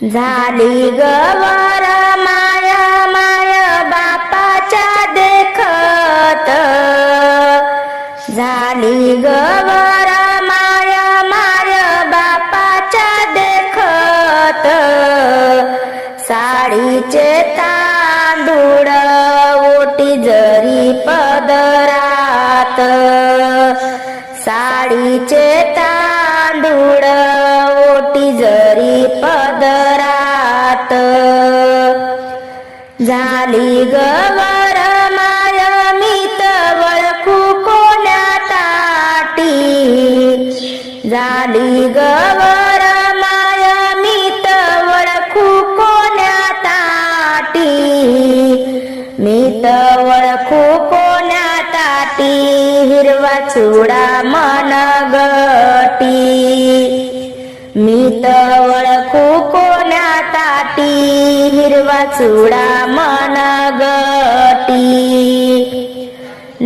झाली गवर माय माय बापाच्या देखत. झाली ग हिरवा चुडा मन गटी. मीत वळखू कोण्या ताटी हिरवा चुडा मन गटी.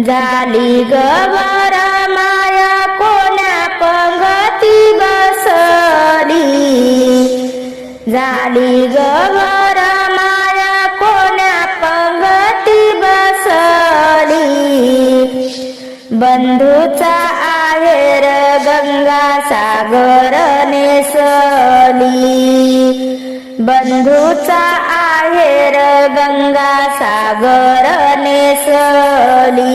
झाली गवर माया कोण्या पंगती बसली. झाली गवर बंधूचा आहेर गंगा सागर नेसली. बंधूचा आहेर गंगा सागर नेसली.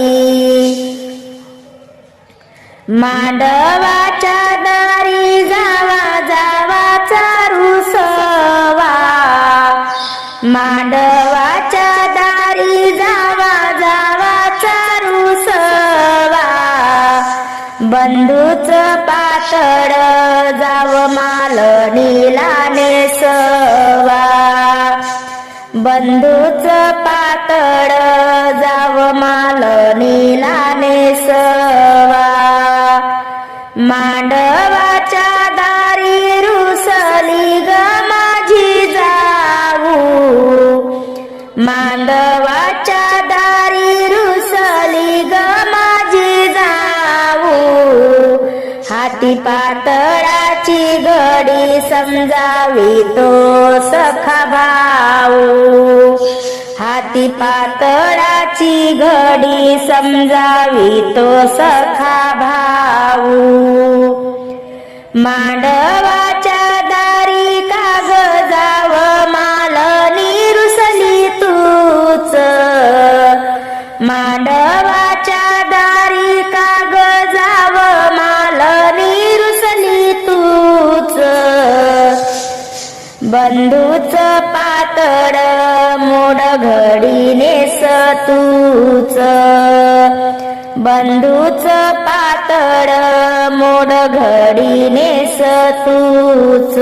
मांडवाच्या दारी जावा जावा चारुसवा मांडवा बंधूच पातळ जाव नीलाने नेसवा बंधूच पातळ जाव मालनीला नेसवा हाती पातळाची घडी समजावी तो सखा भाऊ. हाती पातळाची घडी समजावी तो सखा भाऊ. मांडवा तूच बंधूच पातळ मोड घडीने तूच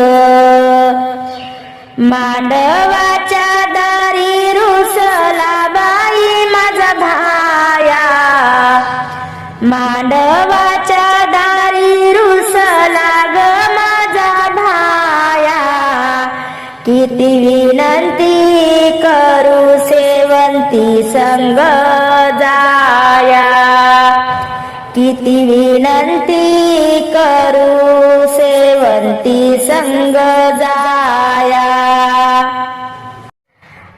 मांडवाच्या दारी रुसला बाई माझा भाया मांडवाच्या दारी रुसला ग माझा भाया. किती विनंती करू सेवंती संग जाया. किती विनंती करू सेवंती संग जाया.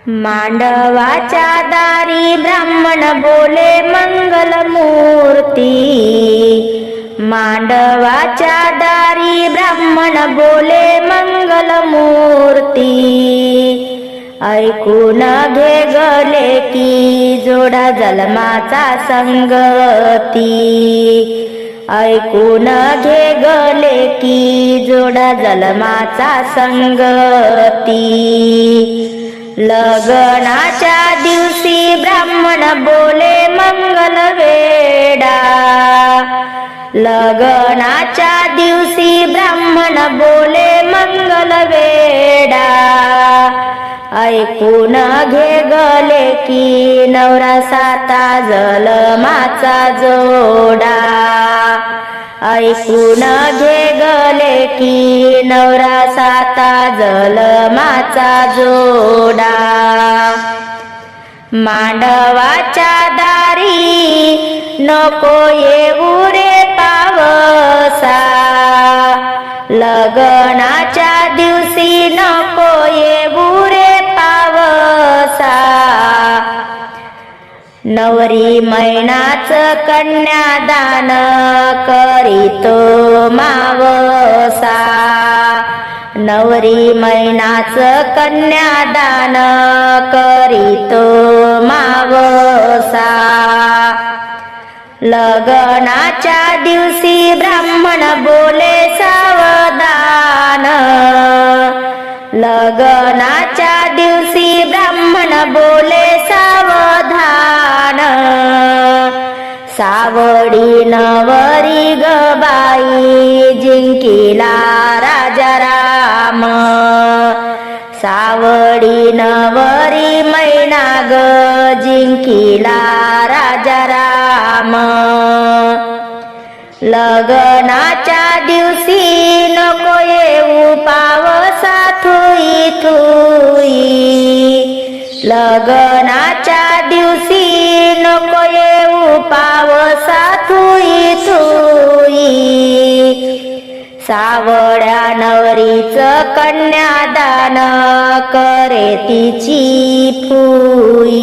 मांडवाच्या दारी ब्राह्मण बोले मंगल मूर्ती. मांडवाच्या दारी ब्राह्मण बोले मंगल मूर्ती. ऐकून घे गले की जोडा जलमाचा संगती. ऐकून घे गले की जोडा जलमाचा संगती. लग्नाच्या दिवशी ब्राह्मण बोले मंगल वेडा. लग्नाच्या दिवशी ब्राह्मण बोले मंगल वेडा. ऐकून घे गले की नवरा साता जलमाचा जोडा. ऐकून घे गले की नवरा साता जलमाचा जोडा. मांडवाच्या दारी नको येऊ रे पावसा. लगना नवरी मैनाच कन्यादान करीतो मावसा. नवरी मैनाच कन्यादान करीतो मावसा. लग्नाच्या दिवशी ब्राह्मण बोले सावधान. लग्नाच्या दिवशी ब्राह्मण बोले सावडी नवरी गबाई जिंकिला राजा राम. सावडी नवरी मैना ग जिंकिला राजा राम. लग्नाच्या दिवशी नको येऊ पावसा थुई. थुई लग्ना आवड्या नवरीच कन्यादान करे तिची फुई.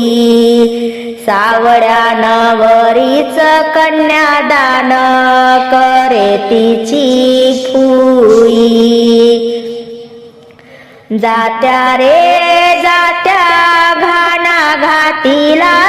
सावड्या नवरीच कन्यादान करे तिची फुई. जात्या रे जात्या घाना घातीला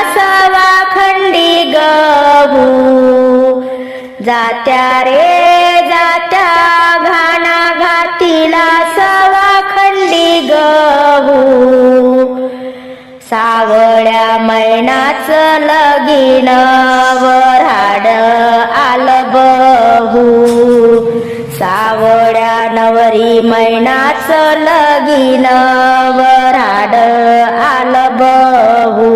लगीन वराड आल बहू. सावड्या नवरी मैनाच लगीन वराड आल बहू.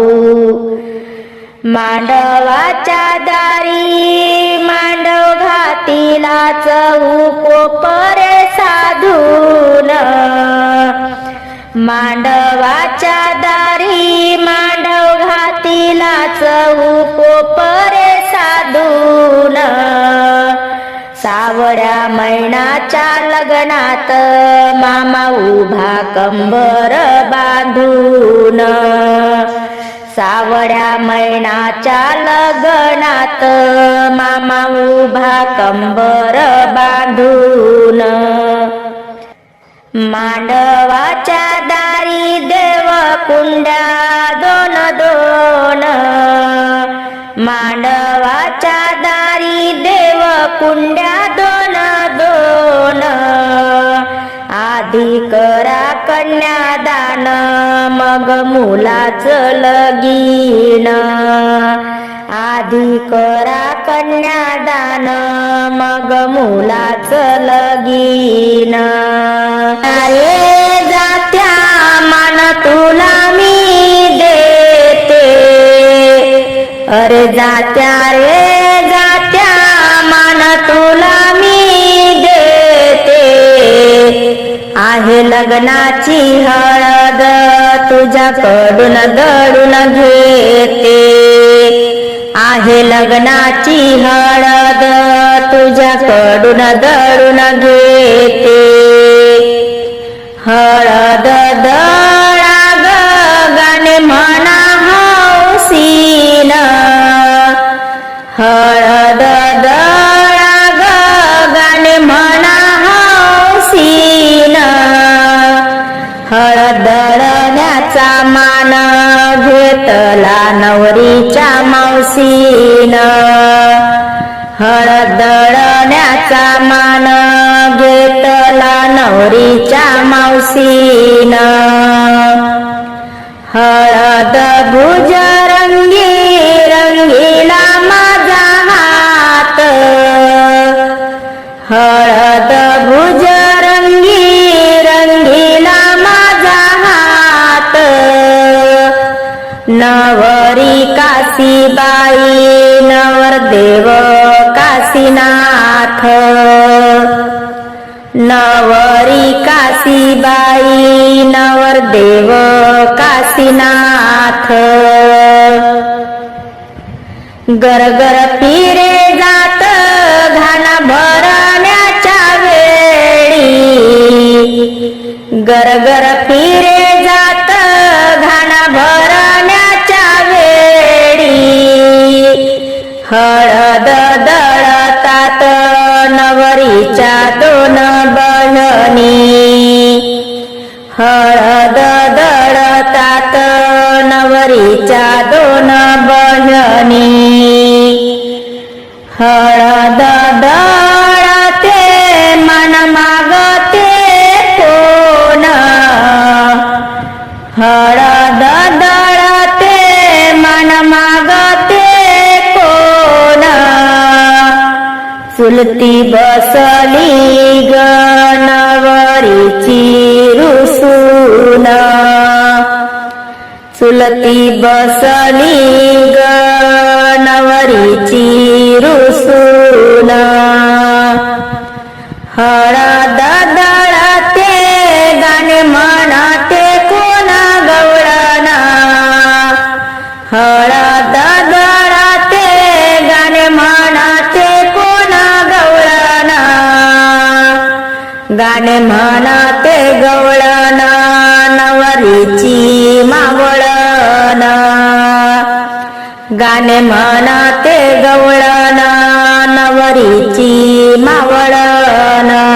मांडवाच्या दारी मांडव घातीला चऊ कोपरे साधून. मांडवाच्या दारी घातीला चहू कोपरे साधून. सावड्या मैनाच्या लग्नात मामा उभा कंबर बांधून. सावड्या मैनाच्या लग्नात मामा उभा कंबर बांधून. मांडवाच्या दारी देव कुंड्या दोन दोन मांडवाच्या दारी देव कुंड्या दोन दोन. आधी करा कन्यादान मग मुलाचं लगीन. आधी करा कन्यादान मग मुलाचं लगीन. अरे जात्या मान तुला अरे जात्या रे जात्या मान तुला मी देते. आहे लग्नाची हळद तुझ्याकडून दडून घेते. आहे लग्नाची हळद तुझ्याकडून दडून घेते. हळद दळण्याचा मान घेतला नवरीच्या मावशीन. हळद दळण्याचा मान घेतला नवरीच्या मावशीन. हळद भुज नवरदेव काशीनाथ. गरगर गर पी दळतात नवरीच्या दोन बहिणी. हळद दळते मन मागते कोण हळद दळते मन मागते कोण चुलती बसली गणवरीची सुना। चुलती बसली चिरु रुसून। हळद गाणे म्हणते गवळण नवरीची मावळण. गाणे म्हणते गवळण नवरीची मावळण.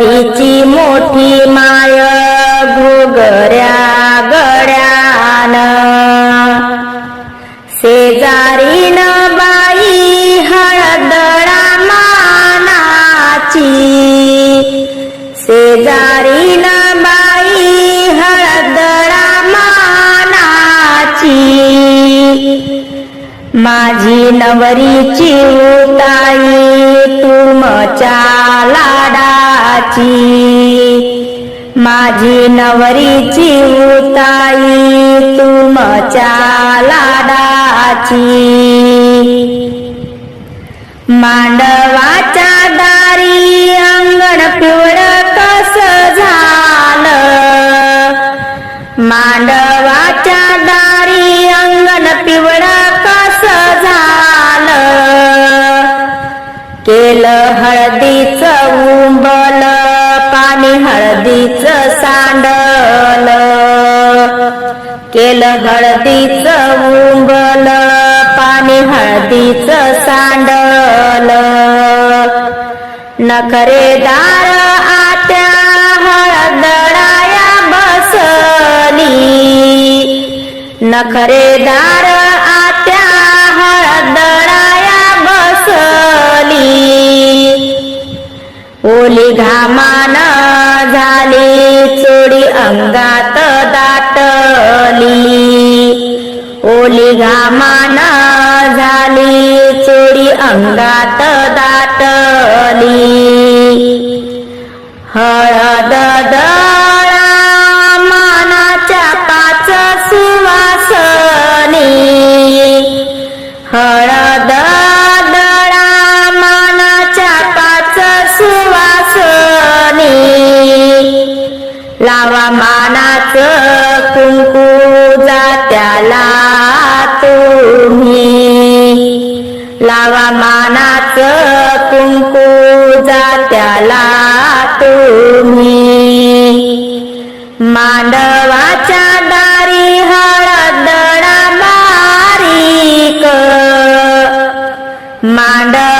नवरीची मोठी माय घोगऱ्या गळ्यान शेजारीन बाई हळदळा मानाची. शेजारीन बाई हळदळा मानाची. माझी नवरीची उताई तुमच्या लाडाची माझी नवरीची उताई तुमच्या लाडाची मांडवाच्या दारी अंगण पिवळ कस झालं? मांडवा केलं हळदीचं उंबल पाणी हळदीचं सांडल. नखरेदार आत्या हळदळाया बसली. नखरेदार आत्या हळदळाया बसली. ओली घामान झाली चोडी अंगात दा ओली घामान झाली चोडी अंगात दाटली. हळद दळा मानाच्या पाच सुवासनी. हळद मानाच्या पाच सुवासनी. लावा मानाचं तुम्ही लावा मानाच कुंकू जात्याला तुम्ही. मांडवाच्या दारी हळदडा मारीक मांडव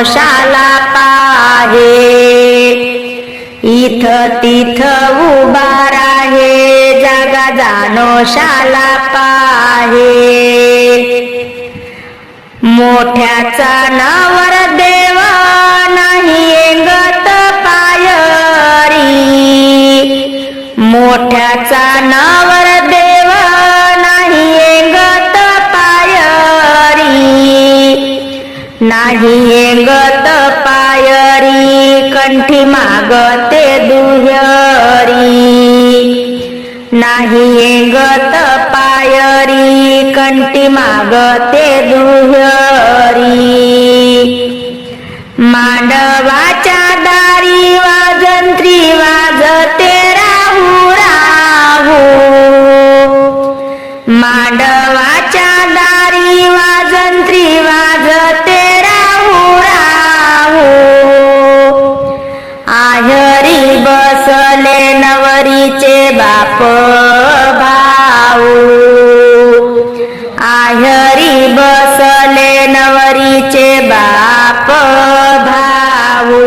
जानो शाला पाहे. इथ तिथ उभा आहे जागा जानोशाला पाहे. मोठ्याचा नवर देव नाही गत पायरी. मोठ्याचा नवर देवा नाही गत पायरी. नाही येंगत पायरी कंठी मागते दुहरी. नाही येंगत पायरी कंठी मागते दुहरी. मांडवाच्या दारी वाजंत्री वाज नवरीचे बाप भाऊ. आहरी बसले नवरीचे बाप भाऊ.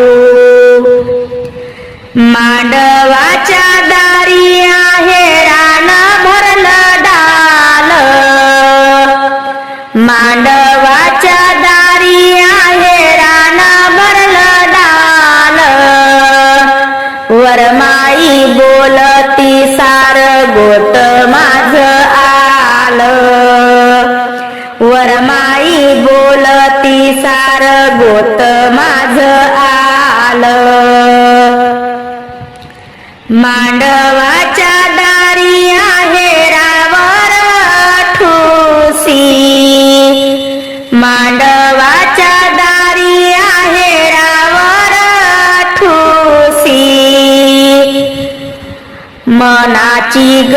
मांडवाच्या दारी आहे रान भरलं डाल. मांडवाच्या दारी आहे रान भरलं डाल. वरमा गोट माझ आलं. वरमाई बोलती सार गोत माझ माची ग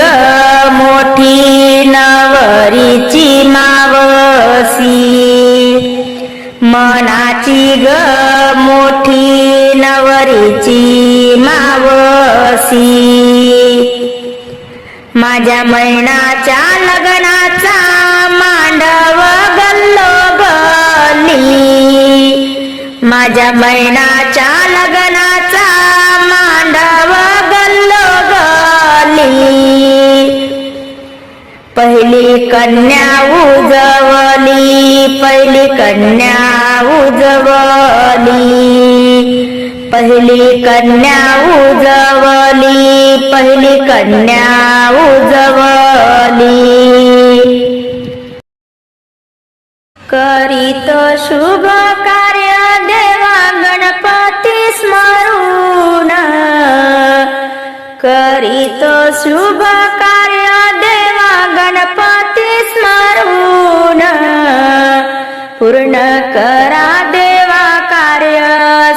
मोठी नवरीची मावसी मनाची ग मोठी नवरीची मावसी माझ्या मैनाच्या लग्नाचा मांडव गल्लो गली माझ्या मैनाच्या लग्ना पहिली कन्या उजवली पहिली कन्या उजवली. पहिली कन्या उजवली पहिली कन्या उजवली. करीत शुभ कार्य शुभ कार्य देवा गणपती स्मरून. पूर्ण करा देवा कार्य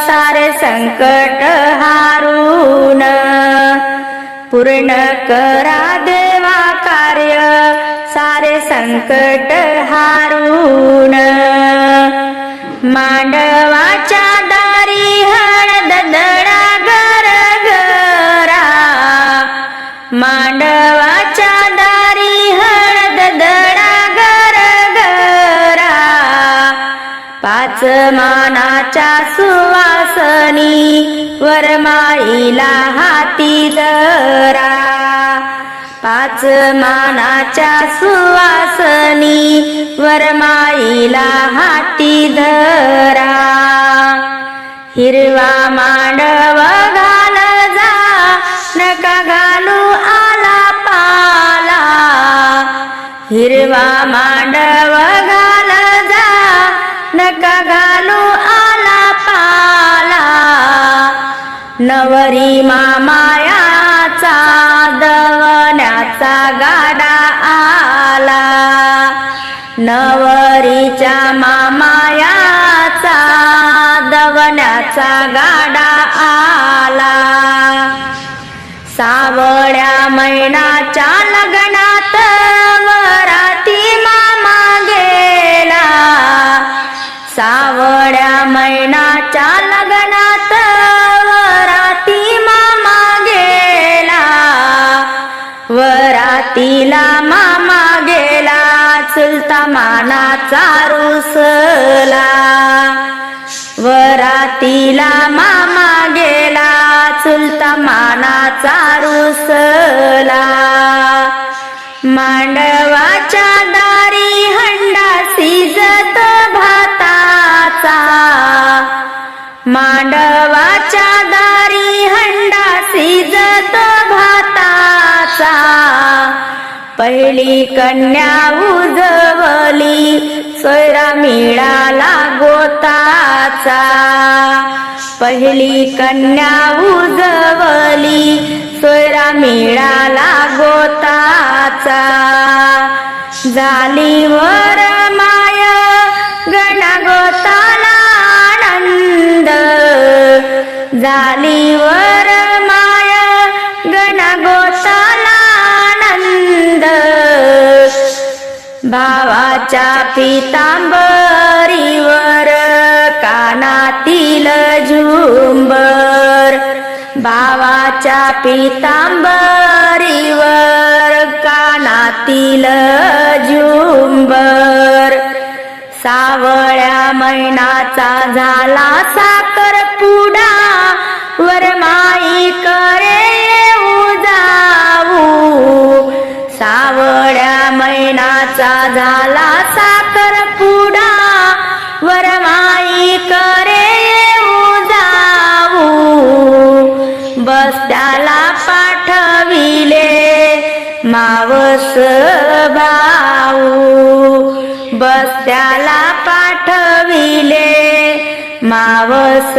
सारे संकट हारून. पूर्ण करा देवा कार्य सारे संकट हारून. मांडवाच्या सुवासनी वरमाईला हाती दरा पाच मानाच्या सुवासनी वरमाईला हाती धरा. हिरवा मांडव घाल जा नका घालू आला पाला. हिरवा मा नवरी मामायाचा दवण्याचा गाडा आला. नवरीच्या मामायाचा दवण्याचा गाडा आला. सावळ्या मैनाच्या लग तिला मामा गेला चुलता मानाचा रुसला. वरातीला मामा गेला चुलता मानाचा रुसला. पहिली कन्या उजवली सोयरा मिळाला गोताचा. पहिली कन्या उजवली सोयरा मिळाला गोताचा. झाली वर माय गणा गोताला आनंद. झाली वर भावाच्या पितांबरीवर कानातील झुंबर. भावाच्या पितांबरीवर कानातील झुंबर. सावळ्या मैनाचा झाला साखर पुडा वरमाई करे उजाऊ जाऊ. मैनाचा झाला साखर पुडा. वरमाई करे येऊ जाऊ. बस्त्याला पाठविले मावस भाऊ. बस्त्याला पाठविले मावस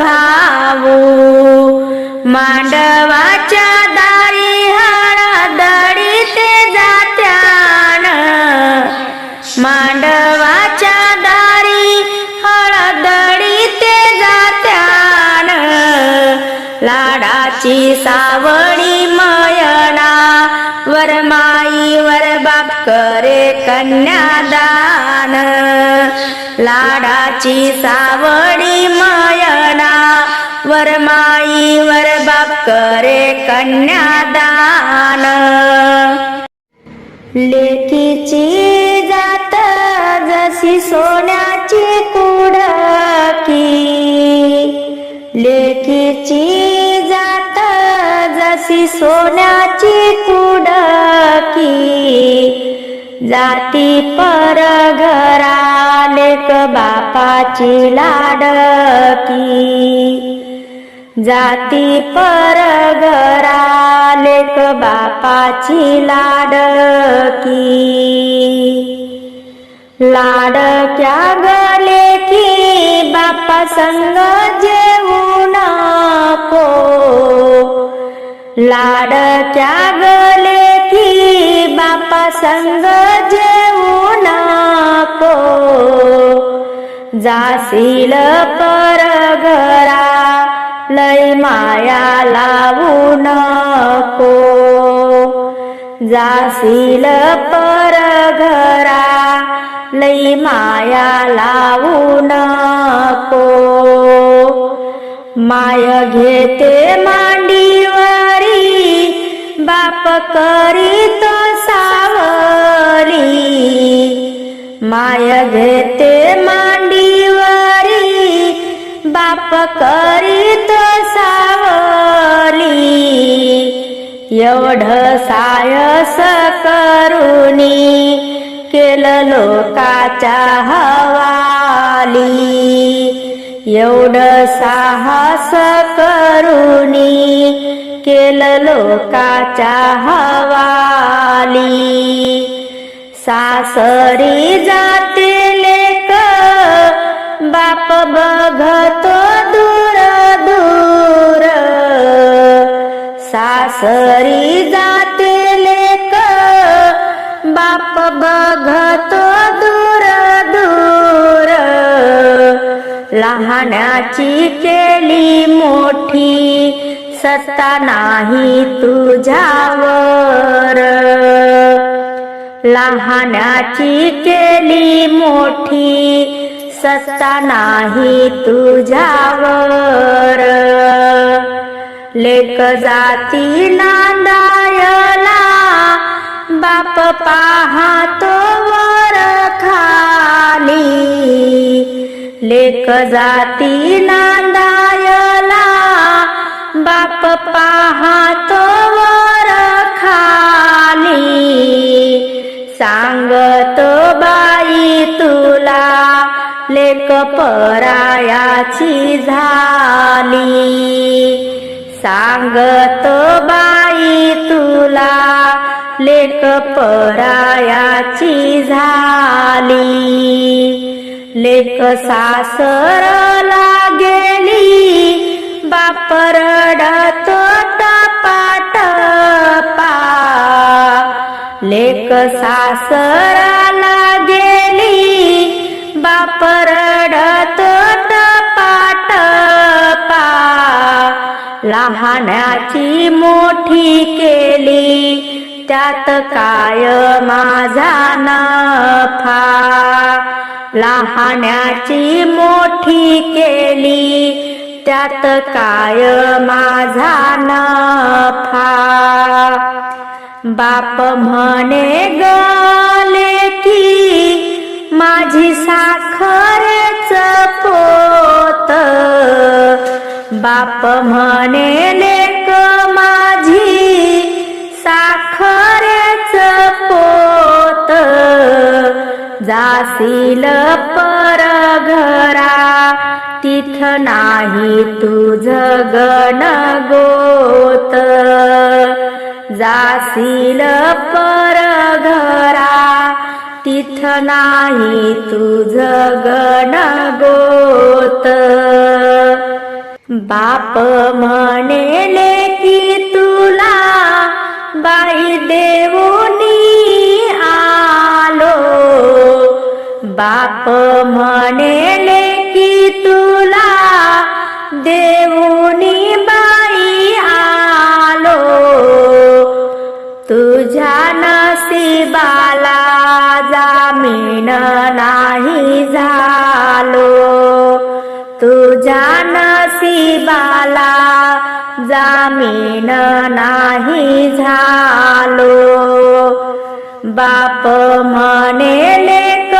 भाऊ. मांडवा सावळी मायना वरमाई वर बाप करे कन्यादान. लाडाची सावळी मायना वरमाई वर बाप करे कन्यादान. लेकीची जात जशी सोन्या जाती पर घरालेक बापाची लाडकी. जाती पर घरालेक बापाची लाडकी. लाडक्या गले की बापा संग जेऊ नको. लाडक्या गले की बापा संग जेवू नको जासील पर घरा लय माया लावू नको जाशील पर घरा लई माया लावू नको माय घेते मा बाप करीत सावली माय घेते मांडीवरी बाप करीत सावली एवढ सायस करुणी केलं लोकाच्या हवाली. एवढ साहस करुणी केल लोकाच्या हवाली. सासरी जाते लेक बाप बघतो दूर दूर सासरी जाते लेक बाप बघतो दूर दूर लहानाची केली मोठी सत्ता नाही तुझ्यावर. लहानाची केली मोठी सत्ता नाही तुझ्यावर. लेक जाती नांदायला बाप पाहतो वर खाली. लेक जाती नांदा बाप पाहतो वर खाली. सांगतो बाई तुला लेक परायाची झाली. सांगतो बाई तुला लेक परायाची झाली. लेक सासरला गेली. बाप रडतो टपाट पा. लेक सासराला गेली बाप रडतो टपाट पा. लहानाची मोठी केली त्यात काय माझा नफा. लहानाची मोठी केली त्यात काय माझा नफा? बाप म्हणे गले की माझी साखरेच पोत. बाप म्हणे लेक माझी साखरेच पोत. जासील पर घरा तिथ नाही तुझ गण गोत. जाशील पर घरा तिथ नाही तुझ गण गोत. बाप म्हणेले की तुला बाई देऊनी आलो. बाप म्हणेले की तू देऊनी बाई आलो तुझ्या नशिबाला जामीन नाही झालो. तुझ्या नशिबाला जामीन नाही झालो. बाप म्हणे लेक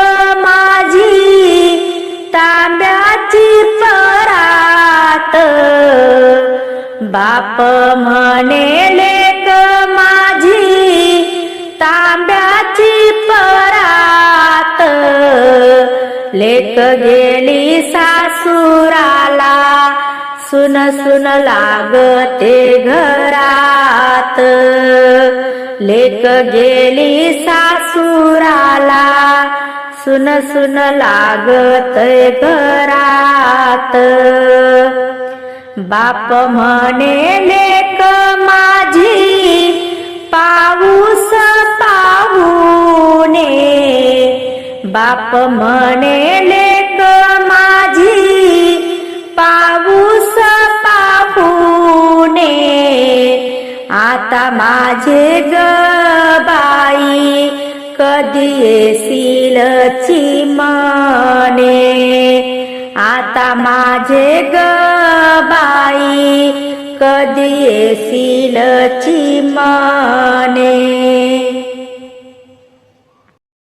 माझी तांब्याची पण बाप म्हणे लेक माझी तांब्याची परात. लेक गेली सासुराला सुन सुन लागते घरात. लेक गेली सासुराला सुन सुन लागत घरात. बाप म्हणे लेक माझी पाऊस पाहुणे बाप म्हणे लेक माझी पाऊस पाहुणे आता माझे गबाई कधी येशील चिमणे आता माझे ग बाई कधी येशील मने